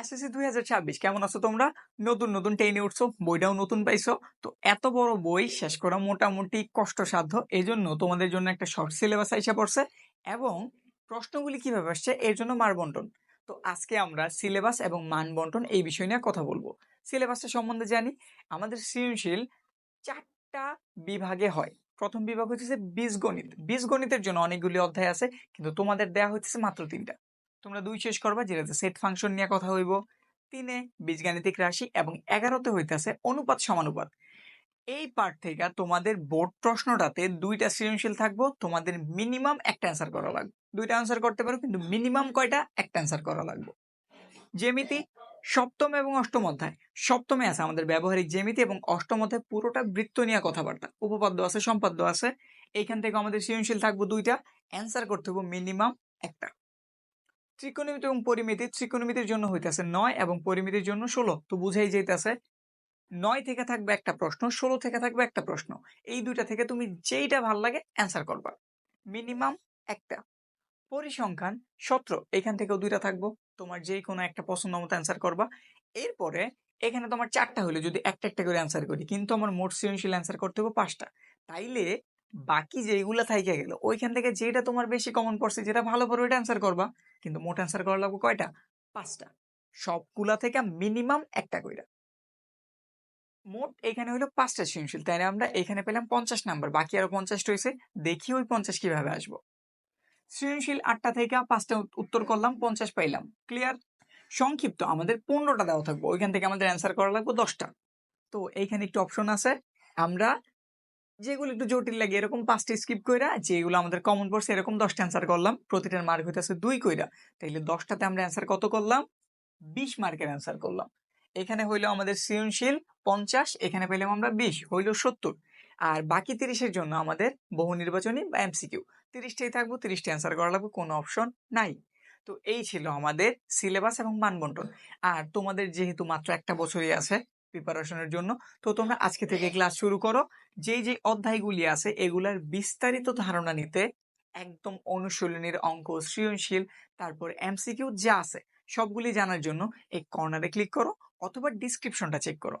SSC দুই হাজার ছাব্বিশ, কেমন আছো তোমরা? নতুন নতুন টেনে উঠছো, বইটাও নতুন পাইছো। তো এত বড় বই শেষ করা মোটামুটি কষ্টসাধ্য এই জন্য তোমাদের জন্য একটা শর্ট সিলেবাস আইসা পড়ছে এবং প্রশ্নগুলি কীভাবে আসছে, এর জন্য মার বন্টন। তো আজকে আমরা সিলেবাস এবং মান বন্টন এই বিষয় নিয়ে কথা বলব। সিলেবাসটা সম্বন্ধে জানি, আমাদের সৃজনশীল চারটা বিভাগে হয়। প্রথম বিভাগ হচ্ছে বীজগণিত। বীজগণিতের জন্য অনেকগুলি অধ্যায় আছে, কিন্তু তোমাদের দেয়া হচ্ছে মাত্র তিনটা। তোমরা দুই শেষ করবা যেটাতে সেট ফাংশন নিয়ে কথা হইব। তিনে বীজগাণিতিক রাশি এবং এগারোতে হইতেছে অনুপাত সমানুপাত। এই পার্ট থেকে তোমাদের বোর্ড প্রশ্নটাতে দুইটা সৃজনশীল থাকব, তোমাদের মিনিমাম একটা অ্যান্সার করা লাগবে। দুইটা অ্যান্সার করতে পারো, কিন্তু মিনিমাম কয়টা, একটা অ্যান্সার করা লাগবে। জ্যামিতি সপ্তম এবং অষ্টম অধ্যায়। সপ্তমে আছে আমাদের ব্যবহারিক জ্যামিতি এবং অষ্টম অধ্যায় পুরোটা বৃত্ত নিয়ে কথাবার্তা। উপপাদ্য আছে, সম্পাদ্য আছে। এইখান থেকে আমাদের সৃজনশীল থাকব দুইটা। অ্যান্সার করতে হবে মিনিমাম একটা। ত্রিকোণমিতি এবং পরিমিতি ত্রিকোণমিতির জন্য হইতেছে নয় এবং পরিমিতির জন্য ষোলো। তো বুঝাই যাইতেছে, নয় থেকে থাকবে একটা প্রশ্ন, ষোলো থেকে থাকবে একটা প্রশ্ন। এই দুইটা থেকে তুমি যেইটা ভালো লাগে অ্যান্সার করবা। মিনিমাম একটা। পরিসংখ্যান, সতেরো, এখান থেকেও দুইটা থাকব। তোমার যেই কোনো একটা পছন্দ মতো অ্যান্সার করবা। এরপরে এখানে তোমার চারটা হলে যদি একটা একটা করে অ্যান্সার করি। কিন্তু আমার মোট সৃজনশীল অ্যান্সার করতে হবে পাঁচটা। তাইলে বাকি যেগুলা থাইকে গেল, ওইখান থেকে যেটা তোমার বেশি কমন পড়ছে, যেটা ভালো পড়বে ওইটা অ্যান্সার করবা। কিন্তু মোট অ্যান্সার করা লাগবে কয়টা? পাঁচটা। সবগুলা থেকে মিনিমাম একটা কইরা। মোট এখানে হলো পাঁচটা সৃজনশীল। তাই আমরা এখানে পেলাম পঞ্চাশ নাম্বার। বাকি আরও পঞ্চাশটা হয়েছে দেখি ওই পঞ্চাশ কীভাবে আসব। সৃজনশীল আটটা থেকে পাঁচটা উত্তর করলাম, পঞ্চাশ পাইলাম। ক্লিয়ার সংক্ষিপ্ত। আমাদের পনেরোটা দেওয়া থাকব। ওইখান থেকে আমাদের অ্যান্সার করা লাগবে দশটা। তো এইখানে একটু অপশন আছে। আমরা যেগুলো একটু জটিল লাগে, এরকম পাঁচটা স্কিপ কইরা যেগুলো আমাদের কমন পড়ছে এরকম দশটা অ্যান্সার করলাম। প্রতিটার মার্ক হইতেছে দুই কইরা। তাইলে দশটাতে আমরা অ্যান্সার কত করলাম? বিশ মার্কের অ্যান্সার করলাম। এখানে হইল আমাদের সৃজনশীল পঞ্চাশ, এখানে পেলাম আমরা বিশ, হইল সত্তর। আর বাকি তিরিশের জন্য আমাদের বহু নির্বাচনী বা এমসিকিউ তিরিশটাই থাকব, তিরিশটা অ্যান্সার করা লাগবে, কোনো অপশন নাই। তো এই ছিল আমাদের সিলেবাস এবং মানবন্টন। আর তোমাদের যেহেতু মাত্র একটা বছরই আছে প্রিপারেশনের জন্য। তো তোমরা আজকে থেকে ক্লাস শুরু করো। যেই যে অধ্যায়গুলি আছে, এগুলার বিস্তারিত ধারণা নিতে একদম অনুশীলনীর অঙ্ক, সৃজনশীল, তারপর এমসিকিউ যা আছে, সবগুলি জানার জন্য এই কর্নারে ক্লিক করো অথবা ডিসক্রিপশনটা চেক করো।